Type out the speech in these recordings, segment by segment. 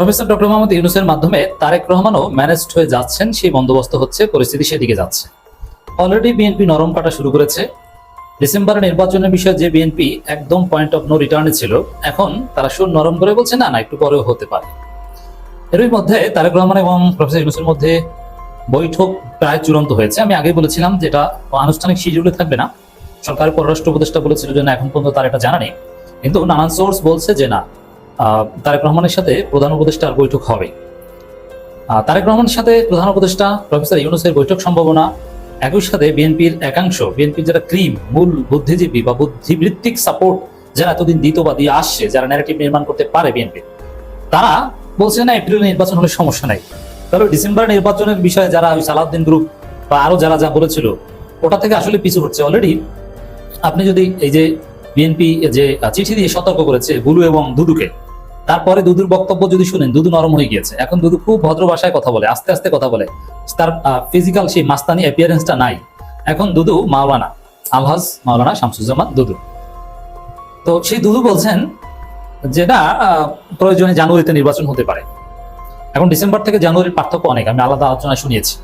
Professor doctor Mohammad ইউনুসের মাধ্যমে Tarique রহমানও managed হয়ে যাচ্ছেন, সেই বন্দোবস্ত হচ্ছে, পরিস্থিতি সেদিকে যাচ্ছে। অলরেডি বিএনপি নরম কাটা শুরু করেছে। ডিসেম্বরের নির্বাচনের বিষয়ে যে বিএনপি একদম পয়েন্ট অফ নো রিটার্নে ছিল, এখন তারা সুর নরম করে বলছে, না না, একটু পরেও হতে পারে। এরই মধ্যে তারেক রহমান এবং প্রফেসর ইউনুসের মধ্যে বৈঠক প্রায় চূড়ান্ত হয়েছে। আমি আগে বলেছিলাম যেটা আনুষ্ঠানিক শিডিউলে থাকবে না। সরকারের পররাষ্ট্র উপদেষ্টা বলেছিল যে না, এখন পর্যন্ত তার এটা জানা নেই। কিন্তু নানান সোর্স বলছে যে না তারেক রহমানের সাথে প্রধান উপদেষ্টার বৈঠক হবে। তারেক রহমানের সাথে প্রধান উপদেষ্টা প্রফেসর ইউনুসের বৈঠক সম্ভাবনা, একই সাথে বিএনপির একাংশ, বিএনপির যারা ক্রিম, মূল বুদ্ধিজীবী বা বুদ্ধিবৃত্তিক সাপোর্ট যারা এতদিন দিত বা দিয়ে আসছে, যারা ন্যারেটিভ নির্মাণ করতে পারে বিএনপি, তারা বলছে না এপ্রিল নির্বাচন হলে সমস্যা নাই। তবে ডিসেম্বর নির্বাচনের বিষয়ে যারা ওই সালাউদ্দিন গ্রুপ বা আরও যারা যা বলেছিল, ওটা থেকে আসলে পিছু হচ্ছে অলরেডি আপনি যদি এই যে বিএনপি যে চিঠি দিয়ে সতর্ক করেছে বুলু এবং দুদুকে তারপরে দুদুর বক্তব্য যদি শুনেন, দুদু নরম হয়ে গিয়েছে। এখন দুদু খুব ভদ্র ভাষায় কথা বলে, আস্তে আস্তে কথা বলে। তার ফিজিক্যাল সেই মাস্তানি অ্যাপিয়ারেন্সটা নাই। এখন দুদু মাওলানা, আলহাজ মাওলানা শামসুজ্জামান দুদু। তো সেই দুদু বলছেন যেটা প্রয়োজনে জানুয়ারিতে নির্বাচন হতে পারে। এখন ডিসেম্বর থেকে জানুয়ারির পার্থক্য অনেক, আমি আলাদা আলোচনা শুনিয়েছি।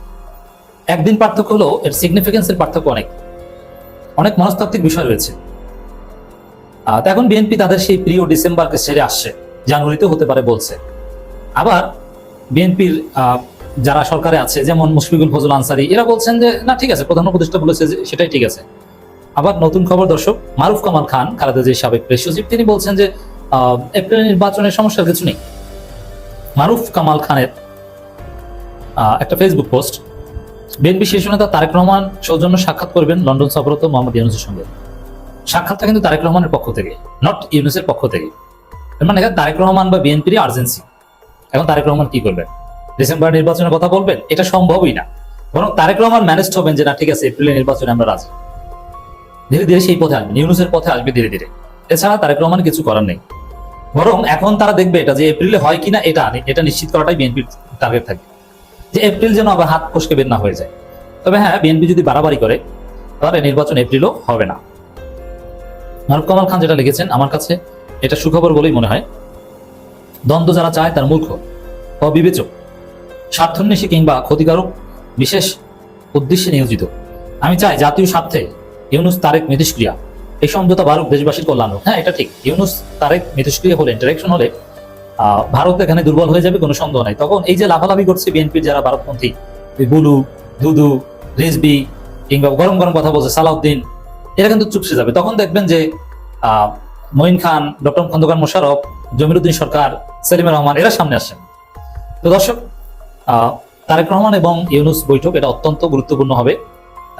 একদিন পার্থক্য হলো, এর সিগনিফিকেন্সের পার্থক্য অনেক। অনেক মনস্তাত্ত্বিক বিষয় রয়েছে। এখন বিএনপি তাদের সেই প্রিয় ডিসেম্বরকে ছেড়ে আসছে। জানুয়ারিতে হতে পারে বলছে। আবার বিএনপির যারা সরকারে আছে, যেমন মুশফিকুল ফজল আনসারি, এরা বলছেন যে, না, ঠিক আছে, প্রধান উপদেষ্টা বলেছে যে, সেটাই ঠিক আছে। আবার নতুন খবর দর্শক, মারুফ কামাল খান, খালেদা যে সাবেক প্রেস সচিব, তিনি বলছেন যে এপ্রিল নির্বাচনের সমস্যার কিছু নেই। মারুফ কামাল খানের একটা ফেসবুক পোস্ট, বিএনপি শীর্ষ নেতা তারেক রহমান সৌজন্য সাক্ষাৎ করবেন লন্ডন সফরত মোহাম্মদ ইউনুসের সঙ্গে। সাক্ষাৎটা কিন্তু তারেক রহমানের পক্ষ থেকে, নট ইউনুসের পক্ষ থেকে। মানে তারেক রহমান বা বিএনপির আর্জেন্সি এখন তারেক রহমান কি করবেন ডিসেম্বর নির্বাচনের কথা বলবেন? এটা সম্ভবই না। বরং তারেক রহমান ম্যানেজ হবেন যে, না, ঠিক আছে এপ্রিলের নির্বাচনে আমরা রাজি। ধীরে ধীরে সেই পথে আসবে ইউনুসের পথে আসবে ধীরে ধীরে। এছাড়া তারেক রহমান কিছু করার নেই। বরং এখন তারা দেখবে এটা যে এপ্রিলে হয় কিনা, এটা এটা নিশ্চিত করাটাই বিএনপির টার্গেট থাকবে যে এপ্রিল যেন আবার হাত ফসকে বের না হয়ে যায়। তবে হ্যাঁ বিএনপি যদি বাড়াবাড়ি করে, তাহলে নির্বাচন এপ্রিলও হবে না। মারুফ কামাল খান যেটা লিখেছেন, আমার কাছে এটা সুখবর বলেই মনে হয়। দ্বন্দ্ব যারা চায় তার মূর্খ, অবিবেচক, স্বার্থন্বেষী কিংবা ক্ষতিকারক, বিশেষ উদ্দেশ্যে নিয়োজিত। আমি চাই জাতীয় স্বার্থে ইউনুস তারেক মিথস্ক্রিয়া এই সমঝোতা ভারত দেশবাসীর কল্যাণ হোক। হ্যাঁ এটা ঠিক। ইউনুস তারেক মিথস্ক্রিয়া হলে ইন্টারেকশন হলে ভারত এখানে দুর্বল হয়ে যাবে, কোনো সন্দেহ নাই। তখন এই যে লাভালাভি করছে বিএনপির যারা ভারতপন্থী বুলু, দুদু, রেজবি, কিংবা গরম গরম কথা বলছে সালাউদ্দিন, এরা কিন্তু চুপসে যাবে। তখন দেখবেন যে মঈন খান, ডক্টর খন্দকার মোশারফ জমিরুদ্দিন সরকার সেলিম রহমান, এরা সামনে আসেন তো দর্শক তারেক রহমান এবং ইউনুস বৈঠক এটা অত্যন্ত গুরুত্বপূর্ণ হবে।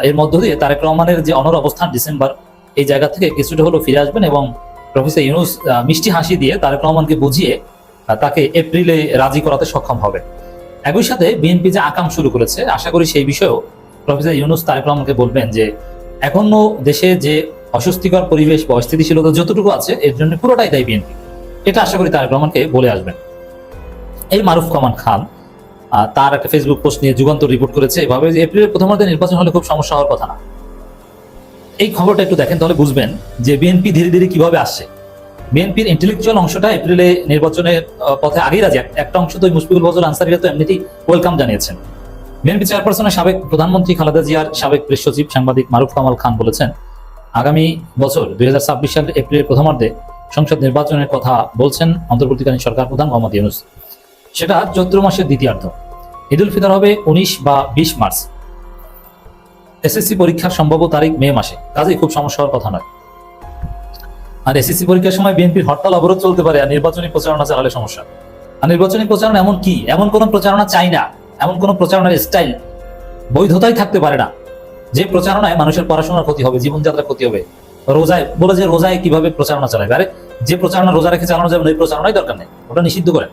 এর মধ্য দিয়ে তারেক রহমানের যে অনর অবস্থান ডিসেম্বর, এই জায়গা থেকে কিছুটা হলেও ফিরে আসবেন এবং প্রফেসর ইউনুস মিষ্টি হাসি দিয়ে তারেক রহমানকে বুঝিয়ে তাকে এপ্রিলে রাজি করাতে সক্ষম হবে। একই সাথে বিএনপি যে আকাম শুরু করেছে, আশা করি সেই বিষয়েও প্রফেসর ইউনুস তারেক রহমানকে বলবেন যে, এখনও দেশে যে অস্বস্তিকর পরিবেশ বা অস্থিতিশীলতা যতটুকু আছে, এর জন্য পুরোটাই দায়ী বিএনপি। এটা আশা করি তারেক রহমানকে বলে আসবেন। এই মারুফ কামান খান তার একটা ফেসবুক পোস্ট নিয়ে যুগান্তর রিপোর্ট করেছে। এভাবে এপ্রিলের প্রথমার্ধে নির্বাচন হলে খুব সমস্যা হওয়ার কথা না। এই খবরটা একটু দেখেন, তাহলে বুঝবেন যে বিএনপি ধীরে ধীরে কীভাবে আসছে। বিএনপির ইন্টেলেকচুয়াল অংশটা এপ্রিলে নির্বাচনের পথে আগেই রাজি। একটা অংশ তো মুশফিকুল ফজল আনসারিরা তো এমনিতেই ওয়েলকাম জানিয়েছেন। বিএনপি চেয়ারপারসনের সাবেক প্রধানমন্ত্রী খালেদা জিয়ার সাবেক প্রেস সচিব সাংবাদিক মারুফ কামাল খান বলেছেন আগামী বছর দুই হাজার ছাব্বিশ সালের এপ্রিলের প্রথমার্ধে সংসদ নির্বাচনের কথা বলছেন অন্তর্বর্তীকালীন সরকার প্রধান মোহাম্মদ ইউনুস। সেটা চৈত্র মাসের দ্বিতীয়ার্ধ। ঈদুল ফিতর হবে উনিশ বা বিশ মার্চ। এসএসসি পরীক্ষার সম্ভাব্য তারিখ মে মাসে। কাজেই খুব সমস্যা হওয়ার কথা নয়। আর এসএসসি পরীক্ষার সময় বিএনপির হরতাল অবরোধ চলতে পারে, আর নির্বাচনী প্রচারণা চালালে সমস্যা। আর নির্বাচনী প্রচারণা এমন কি? এমন কোন প্রচারণা চাই না। এমন কোন প্রচারণার স্টাইল বৈধতাই থাকতে পারে না। যে প্রচারণায় মানুষের পড়াশোনার ক্ষতি হবে, জীবনযাত্রার ক্ষতি হবে, রোজায়, বলে যে রোজায় কীভাবে প্রচারণা চালাবে আরে, যে প্রচারণা রোজা রেখে চালানো যাবে ওই প্রচারণাই দরকার নেই, ওটা নিষিদ্ধ করেন।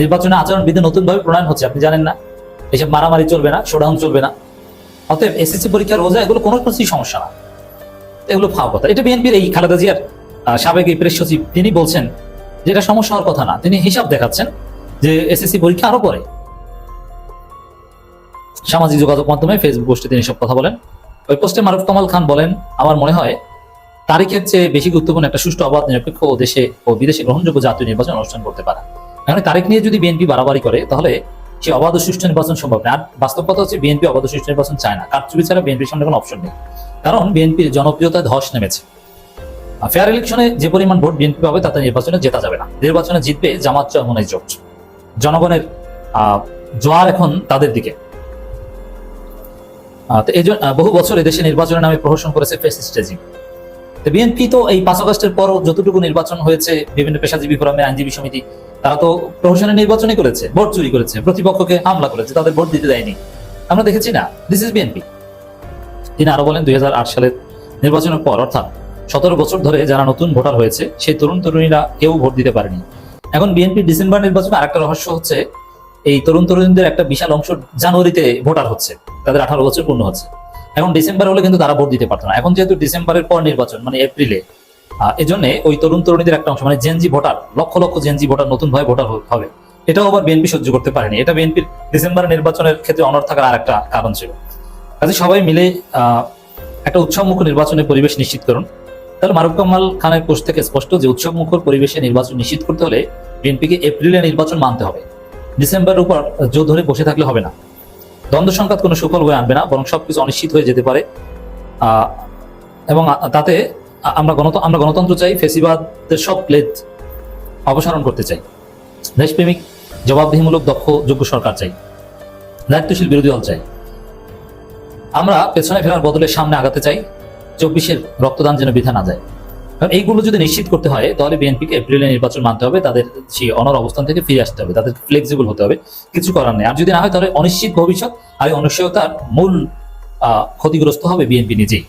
নির্বাচনে আচরণ বিধি নতুন ভাবে প্রণয়ন হচ্ছে, আপনি জানেন না। এসব মারামারি চলবে না, শোডাউন চলবে না। অতএব এসএসসি পরীক্ষা, রোজা, এগুলো কোনো কিছুই সমস্যা না। এগুলো ফাও কথা। এটা বিএনপির এই খালেদা জিয়ার সাবেক এই প্রেস সচিব, তিনি বলছেন যে এটা সমস্যা হওয়ার কথা না। তিনি হিসাব দেখাচ্ছেন যে এসএসসি পরীক্ষা আরও পরে। সামাজিক যোগাযোগ মাধ্যমে ফেসবুক পোস্টে তিনি সব কথা বলেন। ওই পোস্টে মারুফ কামাল খান বলেন, আমার মনে হয় তারিখের চেয়ে বেশি গুরুত্বপূর্ণ একটা সুষ্ঠু অবাধ নিরপেক্ষ ও দেশে ও বিদেশে গ্রহণযোগ্য জাতীয় নির্বাচন অনুষ্ঠান করতে পারে। এখন তারিখ নিয়ে যদি বিএনপি বাড়াবাড়ি করে, তাহলে সে অবাধ সুষ্ঠু নির্বাচন সম্ভব না আর বাস্তব কথা হচ্ছে বিএনপি অবাধ সুষ্ঠু নির্বাচন চায় না। কারচুপি ছাড়া বিএনপির সামনে কোনো অপশন নেই। কারণ বিএনপির জনপ্রিয়তায় ধস নেমেছে। ফেয়ার ইলেকশনে যে পরিমাণ ভোট বিএনপি পাবে, তাতে নির্বাচনে জেতা যাবে না। নির্বাচনে জিতবে জামাত জনগণের জোয়ার এখন তাদের দিকে। তো এই বহু বছর এদেশে নির্বাচনের নামে প্রহসন করেছে ফেসিস্ট রেজিম তো বিএনপি তো এই পাঁচ আগস্টের পরও যতটুকু নির্বাচন হয়েছে, বিভিন্ন পেশাজীবী ফোরামের আইনজীবী সমিতি, তারা তো প্রহসনের নির্বাচনই করেছে, ভোট চুরি করেছে, প্রতিপক্ষকে হামলা করেছে, তাদের ভোট দিতে দেয়নি। আমরা দেখেছি না দিস ইজ বিএনপি। তিনি আরও বলেন, দুই হাজার আট সালের নির্বাচনের পর, অর্থাৎ সতেরো বছর ধরে যারা নতুন ভোটার হয়েছে, সেই তরুণ তরুণীরা কেউ ভোট দিতে পারেনি। এখন বিএনপি ডিসেম্বর নির্বাচনে আরেকটা রহস্য হচ্ছে এই তরুণ তরুণীদের একটা বিশাল অংশ জানুয়ারিতে ভোটার হচ্ছে। তাদের আঠারো বছর পূর্ণ হচ্ছে। এখন ডিসেম্বর হলে কিন্তু তারা ভোট দিতে পারতো না। এখন যেহেতু ডিসেম্বরের পর নির্বাচন মানে এপ্রিলে এই জন্য ওই তরুণ তরুণীদের একটা অংশ মানে Gen Z voter, lakh lakh Gen Z voter নতুন ভাবে ভোটার হবে। এটাও আবার বিএনপি সহ্য করতে পারেনি। এটা বিএনপির ডিসেম্বর নির্বাচনের ক্ষেত্রে অনর থাকার আরেকটা কারণ ছিল। কাজে সবাই মিলে একটা উৎসবমুখ নির্বাচনের পরিবেশ নিশ্চিত করুন। তাহলে মারুফ কামাল খানের কোষ থেকে স্পষ্ট যে উৎসবমুখর পরিবেশে নির্বাচন নিশ্চিত করতে হলে বিএনপিকে এপ্রিলে নির্বাচন মানতে হবে। ডিসেম্বরের উপর জোর ধরে বসে থাকলে হবে না। দ্বন্দ্ব সংঘাত কোনো সুফল হয়ে আনবে না, বরং সবকিছু অনিশ্চিত হয়ে যেতে পারে। এবং তাতে আমরা গণত, আমরা গণতন্ত্র চাই, ফেসিবাদের সব প্লেট অপসারণ করতে চাই। দেশপ্রেমিক, জবাবদিহিমূলক, দক্ষ, যোগ্য সরকার চাই। দায়িত্বশীল বিরোধী দল চাই। আমরা পেছনে ফেরার বদলে সামনে আগাতে চাই। চব্বিশের রক্তদান যেন বৃথা না যায়। কারণ এইগুলো যদি নিশ্চিত করতে হয়, তাহলে বিএনপিকে এপ্রিলে নির্বাচন মানতে হবে, তাদের সেই অনর অবস্থান থেকে ফিরে আসতে হবে, তাদের ফ্লেক্সিবল হতে হবে, কিছু করার নেই। আর যদি না হয়, তাহলে অনিশ্চিত ভবিষ্যৎ আর অনিশ্চয়তার মূল ক্ষতিগ্রস্ত হবে বিএনপি নিজেই।